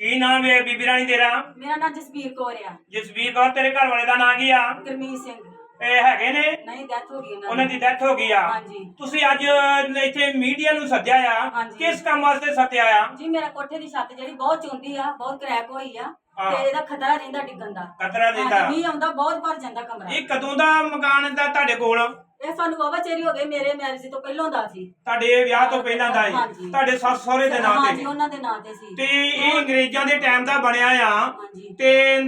ਕੀ ਨਾਮ ਹੈ ਬੀਬੀ ਰਾਣੀ ਤੇਰਾ? ਮੇਰਾ ਨਾਮ ਜਸਵੀਰ ਕੌਰ ਆ। ਜਸਵੀਰ ਕੌਰ ਤੇਰੇ ਘਰ ਵਾਲੇ ਦਾ ਨਾਂ ਕੀ ਆ? ਗੁਰਮੀਤ ਸਿੰਘ। ਇਹ ਹੈਗੇ ਨੇ? ਨਹੀਂ ਡੈਥ ਹੋ ਗਈ ਉਹਨਾਂ ਉਹਨਾਂ ਦੀ। ਡੈਥ ਹੋ ਗਈ ਆ। ਹਾਂਜੀ। ਤੁਸੀਂ ਅੱਜ ਇੱਥੇ ਮੀਡੀਆ ਨੂੰ ਸੱਦਿਆ ਆ। ਹਾਂਜੀ। ਕਿਸ ਕੰਮ ਵਾਸਤੇ ਸੱਦਿਆ ਆ? ਜੀ ਮੇਰਾ ਕੋਠੇ ਦੀ ਛੱਤ ਜਿਹੜੀ ਬਹੁਤ ਚੁੰਦੀ ਆ ਬਹੁਤ ਕਰੈਕ ਹੋਈ ਆ। ਹਾਂ। ਤੇ ਇਹਦਾ ਖਤਰਾ ਰਹਿੰਦਾ ਡਿੱਗਣ ਦਾ। ਖਤਰਾ ਰਹਿੰਦਾ। ਹਾਂਜੀ, ਮੀਂਹ ਆਉਂਦਾ ਬਹੁਤ ਭਰ ਜਾਂਦਾ ਕਮਰਾ। ਇਹ ਕਦੋਂ ਦਾ ਮਕਾਨ ਦਾ ਤੁਹਾਡੇ ਕੋਲ? ਇਹ ਸਾਨੂੰ ਬਾਬਾ ਚੇਰੀ ਹੋ ਗਏ ਮੇਰੇ ਮੈਰਿਜ ਤੋਂ ਪਹਿਲਾਂ ਦਾ ਸੀ। ਤੁਹਾਡੇ ਵਿਆਹ ਤੋਂ ਪਹਿਲਾਂ ਦਾ ਹੈ ਹਾਂਜੀ। ਤੁਹਾਡੇ ਸੱਸ ਸਹੁਰੇ ਦੇ ਨਾਂ ਹਾਂਜੀ ਤੇ ਉਹਨਾਂ ਦੇ ਨਾਂ ਤੇ ਸੀ। ਤੇ ਇਹ ਅੰਗਰੇਜ਼ਾਂ ਦੇ ਟਾਈਮ ਦਾ ਬਣਿਆ ਆ। ਹਾਂਜੀ। ਤੇ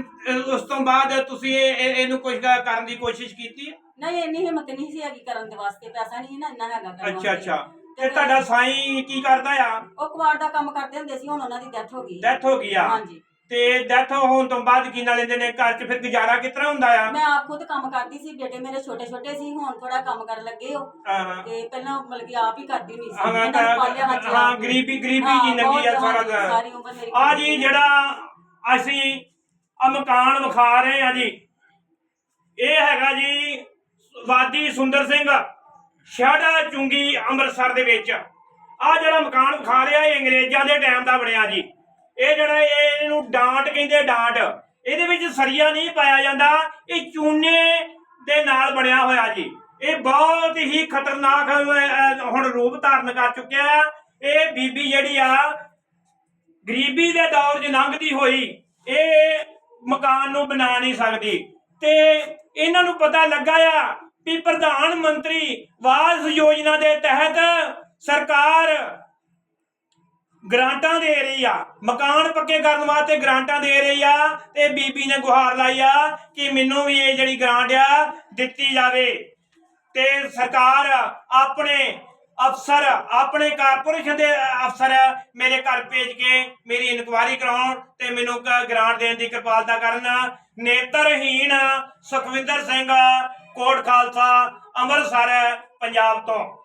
ਉਸ ਤੋਂ ਬਾਅਦ ਤੁਸੀਂ ਇਹ- ਇਹ- ਇਹਨੂੰ ਕੁਝ ਕਰਨ ਦੀ ਕੋਸ਼ਿਸ਼ ਕੀਤੀ? ਨਹੀਂ ਇੰਨੀ ਹਿੰਮਤ ਨਹੀਂ ਸੀ ਹੈਗੀ ਕਰਨ ਦੇ ਵਾਸਤੇ। ਪੈਸਾ ਨਹੀਂ ਨਾ ਇੰਨਾ ਹੈਗਾ ਕਰਨ ਅੱਛਾ ਵਾਸਤੇ। ਅੱਛਾ ਤੇ ਤੁਹਾਡਾ ਸਾਈਂ ਕੀ ਕਰਦਾ ਆ? ਉਹ ਕੁਆਰ ਦਾ ਕੰਮ ਕਰਦੇ ਹੁੰਦੇ ਸੀ ਹੁਣ ਉਹਨਾਂ ਦੀ ਡੈਥ ਹੋ ਗਈ। ਡੈਥ ਹੋ ਗਈ ਆ? ਹਾਂਜੀ। ਤੇ ਡੈਥ ਹੋਣ ਤੋਂ ਬਾਅਦ ਕੀ ਨਾਲ ਲੈਂਦੇ ਨੇ ਘਰ 'ਚ ਫਿਰ ਗੁਜ਼ਾਰਾ ਕਿਸ ਤਰ੍ਹਾਂ ਹੁੰਦਾ ਆ? ਮੈਂ ਆਪ ਖੁਦ ਕੰਮ ਕਰਦੀ ਸੀ ਬੇਟੇ ਮੇਰੇ ਛੋਟੇ ਛੋਟੇ ਸੀ ਹੁਣ ਥੋੜਾ ਕੰਮ ਕਰਨ ਲੱਗੇ ਹੋ ਹਾਂ। ਤੇ ਪਹਿਲਾਂ ਮਤਲਬ ਕਿ ਆਪ ਹੀ ਕਰਦੀ ਹੁੰਦੀ ਸੀ ਹਾਂ, ਇਹਨਾਂ ਨੂੰ ਪਾਲਿਆ ਹਾਂ, ਹਾਂਜੀ ਹਾਂ, ਆਪ। ਗਰੀਬੀ- ਗਰੀਬੀ ਹਾਂ, ਜ਼ਿੰਦਗੀ ਆ ਬਹੁਤ, ਸਾਰਾ ਉਮਰ ਮੇਰੀ ਆ ਜੀ ਜਿਹੜਾ ਅਸੀਂ ਆ ਮਕਾਨ ਵਿਖਾ ਰਹੇ ਆ ਜੀ ਇਹ ਹੈਗਾ ਜੀ ਵਾਦੀ ਸੁੰਦਰ ਸਿੰਘ ਸ਼ਾੜਾ ਚੁੰਗੀ ਅੰਮ੍ਰਿਤਸਰ ਦੇ ਵਿੱਚ। ਆ ਜਿਹੜਾ ਮਕਾਨ ਵਿਖਾ ਰਿਹਾ ਇਹ ਅੰਗਰੇਜ਼ਾਂ ਦੇ ਟਾਈਮ ਦਾ ਬਣਿਆ ਜੀ। ਇਹ ਜਿਹੜਾ ਇਹਨੂੰ ਡਾਂਟ ਕਹਿੰਦੇ ਡਾਂਟ। ਇਹਦੇ ਵਿੱਚ ਸਰੀਆ ਨਹੀਂ ਪਾਇਆ ਜਾਂਦਾ। ਇਹ ਚੂਨੇ ਦੇ ਨਾਲ ਬਣਿਆ ਹੋਇਆ ਜੀ। ਇਹ ਬਹੁਤ ਹੀ ਖਤਰਨਾਕ ਹੁਣ ਰੂਪ ਧਾਰਨ ਕਰ ਚੁੱਕਿਆ ਇਹ ਬੀਬੀ ਜਿਹੜੀ ਆ, ਗਰੀਬੀ ਦੇ ਦੌਰ 'ਚ ਲੰਘਦੀ ਹੋਈ ਇਹ ਮਕਾਨ ਨੂੰ ਬਣਾ ਨਹੀਂ ਸਕਦੀ। ਤੇ ਇਹਨਾਂ ਨੂੰ ਪਤਾ ਲੱਗਾ ਆ ਵੀ ਪ੍ਰਧਾਨ ਮੰਤਰੀ ਵਾਸ ਯੋਜਨਾ ਦੇ ਤਹਿਤ ਸਰਕਾਰ ਗ੍ਰਾਂਟਾਂ ਦੇ ਰਹੀ ਆ। ਮਕਾਨ ਪੱਕੇ ਕਰਨ ਵਾਸਤੇ ਗ੍ਰਾਂਟਾਂ ਦੇ ਰਹੀ ਆ ਤੇ ਬੀਬੀ ਨੇ ਗੁਹਾਰ ਲਾਈ ਆ ਕਿ ਮੈਨੂੰ ਵੀ ਇਹ ਜਿਹੜੀ ਗ੍ਰਾਂਟ ਆ ਦਿੱਤੀ ਜਾਵੇ। ਤੇ ਸਰਕਾਰ ਆਪਣੇ ਅਫਸਰ, ਆਪਣੇ ਕਾਰਪੋਰੇਸ਼ਨ ਦੇ ਅਫਸਰ ਮੇਰੇ ਘਰ ਭੇਜ ਕੇ ਮੇਰੀ ਇਨਕੁਆਇਰੀ ਕਰਾਉਣ ਤੇ ਮੈਨੂੰ ਕ- ਗ੍ਰਾਂਟ ਦੇਣ ਦੀ ਕਿਰਪਾਲਤਾ ਕਰਨ। ਨੇਤਰਹੀਣ ਸੁਖਵਿੰਦਰ ਸਿੰਘ, ਕੋਟ ਖਾਲਸਾ, ਅੰਮ੍ਰਿਤਸਰ, ਪੰਜਾਬ ਤੋਂ।